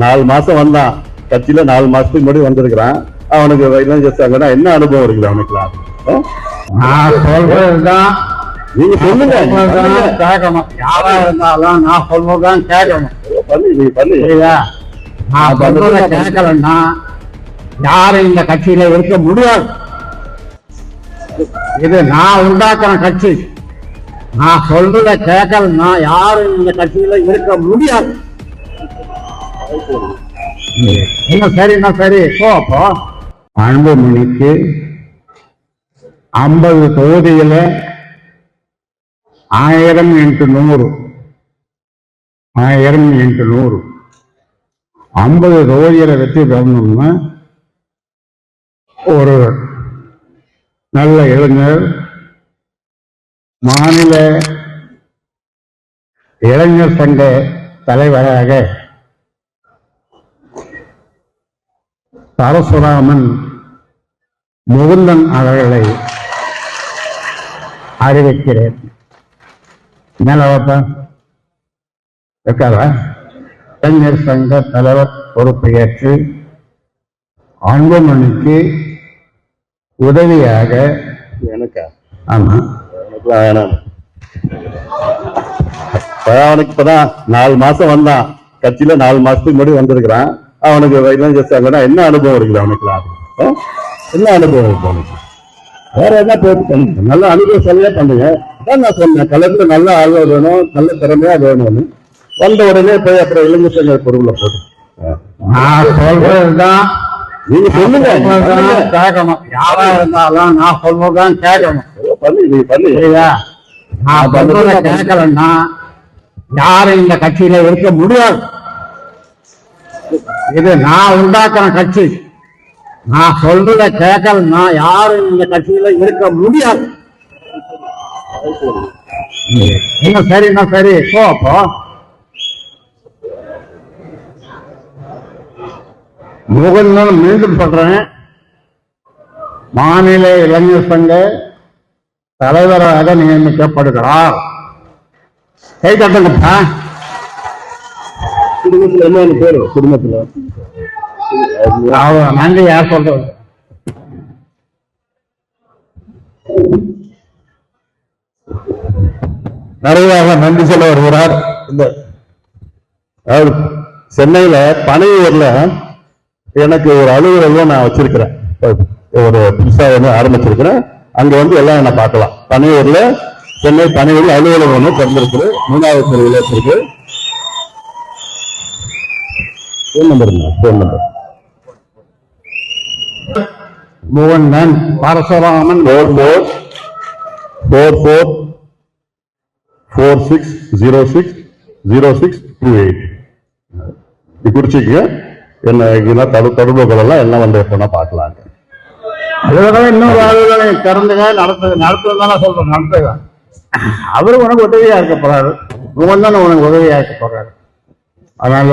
நாலு மாசம் வந்தான். கட்சியில நாலு மாசத்துக்கு முன்னாடி வந்திருக்கிறான். அவனுக்கு இளைஞர் சங்கம்னா என்ன அனுபவம் இருக்குது சொல்றதுதான். நீங்க சொல்லுங்க. கேட்கணும். யாரா இருந்தாலும் நான் சொல்றதுதான் கேட்கணும். பண்ணு நீ பண்ணு. நான் சொல்றத கேட்கலன்னா யாரும் இந்த கட்சியில இருக்க முடியாது. இது நான் உண்டாக்குற கட்சி. நான் சொல்றத கேட்கலன்னா யாரும் இந்த கட்சியில இருக்க முடியாது. என்ன சரின்னா சரி? போ அப்போ அன்புமணிக்கு ஐம்பது தொகுதியில ஆயிரம் இன்ட்டு நூறு. ஆயிரம் இன்ட்டு நூறு. ஐம்பது தொகுதியில வெற்றி பெறணும்னா ஒரு நல்ல இளைஞர் மாநில இளைஞர் சங்க தலைவராக பரசுராமன் முகுந்தன் அவர்களை அறிவிக்கிறேன். மேல இருக்காரா? சங்க தலைவர் பொறுப்பை ஏற்று அன்புமணிக்கு உதவியாக எனக்கா? ஆமா. அவனுக்கு இப்பதான் நாலு மாசம் வந்தான். கட்சியில நாலு மாசத்துக்கு முன்னாடி வந்திருக்கிறான். அவனுக்கு இளைஞர் சங்கம்னா என்ன அனுபவம் இருக்குது அவனுக்குலாம் ஆ? என்ன அனுபவம் இருக்கு அவனுக்கு? வேற என்ன போட்டு நல்ல அனுபவம் சொல்லியே பண்ணுங்க. அதான் நான் சொன்னேன் கலந்து நல்ல ஆள் வேணும் நல்ல திறமையா வேணும்னு. வந்த உடனே போய் அப்புறம் இளைஞர் சங்க பொருளை போட்டு. நான் சொல்றதுதான். நீங்க சொல்லுங்க. கேட்கணும். யாரா இருந்தாலும் நான் சொல்றதுதான் கேட்கணும். பண்ணு நீ பண்ணு. நான் சொல்றத கேட்கலன்னா யாரும் இந்த கட்சியில இருக்க முடியாது. இது நான் உண்டாக்குற கட்சி. நான் சொல்றத கேட்கலன்னா யாரும் இந்த கட்சியில இருக்க முடியாது. என்ன சரின்னா சரி. போ அப்போ முகன் மீண்டும் சொல்றேன். மாநில இளைஞர் சங்க தலைவராக நியமிக்கப்படுகிறார். கை கட்டுங்கப்பா குடும்பத்துல என்ன பேரு குடும்பத்துல நாங்க யார் சொல்றோம் நிறைவாக நன்றி சொல்ல வருகிறார். இந்த சென்னையில சென்னையில பனையூர்ல எனக்கு ஒரு அலுவலகம் நான் வச்சிருக்கிறேன். ஒரு புதுசா வந்து ஆரம்பிச்சிருக்கிறேன். அங்க வந்து எல்லாம் என்ன பார்க்கலாம். பனையூர்ல சென்னை பனையூர்ல அலுவலகம் ஒன்று திறந்திருக்கு மூணாவது தெருவில் இருக்கு phone number phone number Mukundan Parasuraman. Four four four four four six zero six zero six two eight இது குறிச்சிக்க என்ன இதுனா தடு தொடர்புகள் எல்லாம் வந்து எப்போனா பார்க்கலாங்க. அலுவலகம் இன்னொரு அலுவலகம் திறந்துங்க நடத்து நடத்துதானே சொல்றேன் நடத்துங்க அவரு உனக்கு உதவியா இருக்க போறாரு. முகந்தன் உனக்கு உதவியா இருக்க போறாரு. அதனால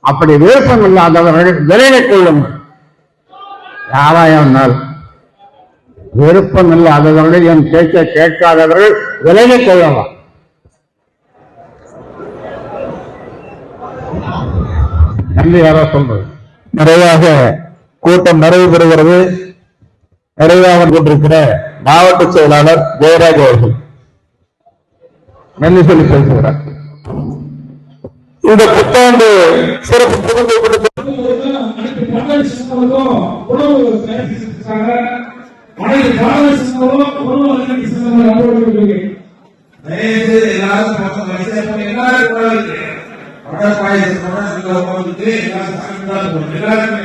அப்படி விருப்பம் இல்லாதவர்கள் விரைவில் கொள்ளுங்கள் யாராக இருந்தாலும் விருப்பம் இல்லாதவர்கள் என் பேச்சை கேட்காதவர்கள் விரைவில் கொள்ளலாம் நன்றி யாரோ சொல்றது? நிறைவாக கூட்டம் நிறைவு பெறுகிறது. நிறைவாக கொண்டிருக்கிற மாவட்ட செயலாளர் ஜெயராஜ் அவர்கள். நன்றி சொல்லி பேசுகிறார். இந்த புத்தாண்டு சிறப்பு புதுமைப்படுத்த எல்லாருமே.